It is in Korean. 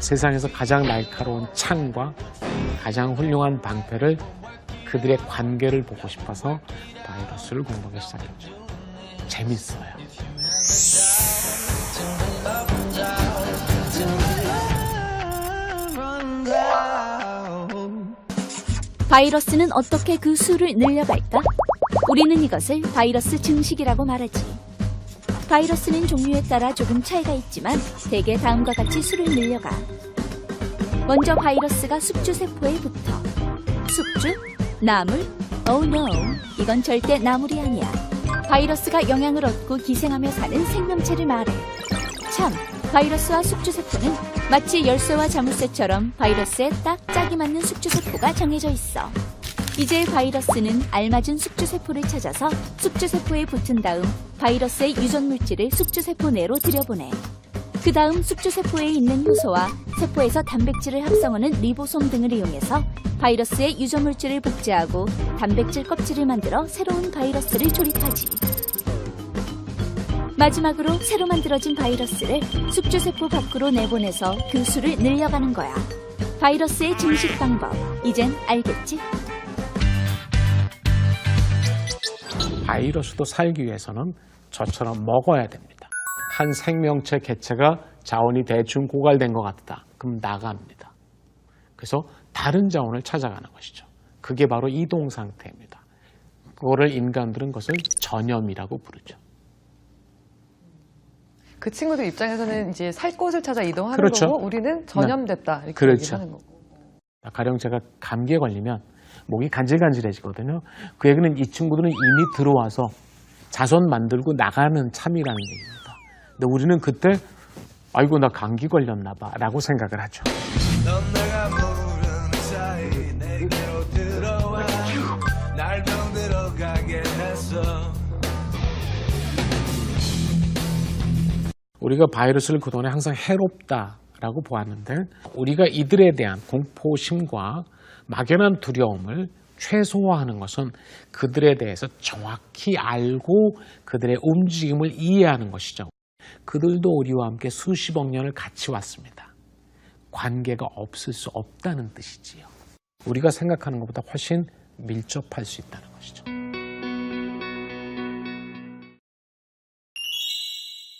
세상에서 가장 날카로운 창과 가장 훌륭한 방패를 그들의 관계를 보고 싶어서 바이러스를 공부하기 시작했죠. 재밌어요. 바이러스는 어떻게 그 수를 늘려갈까? 우리는 이것을 바이러스 증식이라고 말하지. 바이러스는 종류에 따라 조금 차이가 있지만 대개 다음과 같이 수를 늘려가. 먼저 바이러스가 숙주 세포에 붙어. 숙주? 나물? Oh no, 이건 절대 나물이 아니야. 바이러스가 영향을 얻고 기생하며 사는 생명체를 말해. 참, 바이러스와 숙주 세포는 마치 열쇠와 자물쇠처럼 바이러스에 딱 짝이 맞는 숙주 세포가 정해져 있어. 이제 바이러스는 알맞은 숙주 세포를 찾아서 숙주 세포에 붙은 다음 바이러스의 유전 물질을 숙주세포 내로 들여보내. 그 다음 숙주세포에 있는 효소와 세포에서 단백질을 합성하는 리보솜 등을 이용해서 바이러스의 유전 물질을 복제하고 단백질 껍질을 만들어 새로운 바이러스를 조립하지. 마지막으로 새로 만들어진 바이러스를 숙주세포 밖으로 내보내서 그 수를 늘려가는 거야. 바이러스의 증식 방법, 이젠 알겠지? 바이러스도 살기 위해서는 저처럼 먹어야 됩니다. 한 생명체 개체가 자원이 대충 고갈된 것 같다. 그럼 나갑니다. 그래서 다른 자원을 찾아가는 것이죠. 그게 바로 이동 상태입니다. 그거를 인간들은 것을 전염이라고 부르죠. 그 친구들 입장에서는 이제 살 곳을 찾아 이동하는 그렇죠. 거고 우리는 전염됐다 이렇게 그렇죠. 얘기하는 거고. 가령 제가 감기에 걸리면 목이 간질간질해지거든요. 그 얘기는 이 친구들은 이미 들어와서 자손 만들고 나가는 참이라는 얘기입니다. 근데 우리는 그때 아이고 나 감기 걸렸나 봐 라고 생각을 하죠. 우리가 바이러스를 그동안에 항상 해롭다라고 보았는데 우리가 이들에 대한 공포심과 막연한 두려움을 최소화하는 것은 그들에 대해서 정확히 알고 그들의 움직임을 이해하는 것이죠. 그들도 우리와 함께 수십억 년을 같이 왔습니다. 관계가 없을 수 없다는 뜻이지요. 우리가 생각하는 것보다 훨씬 밀접할 수 있다는 것이죠.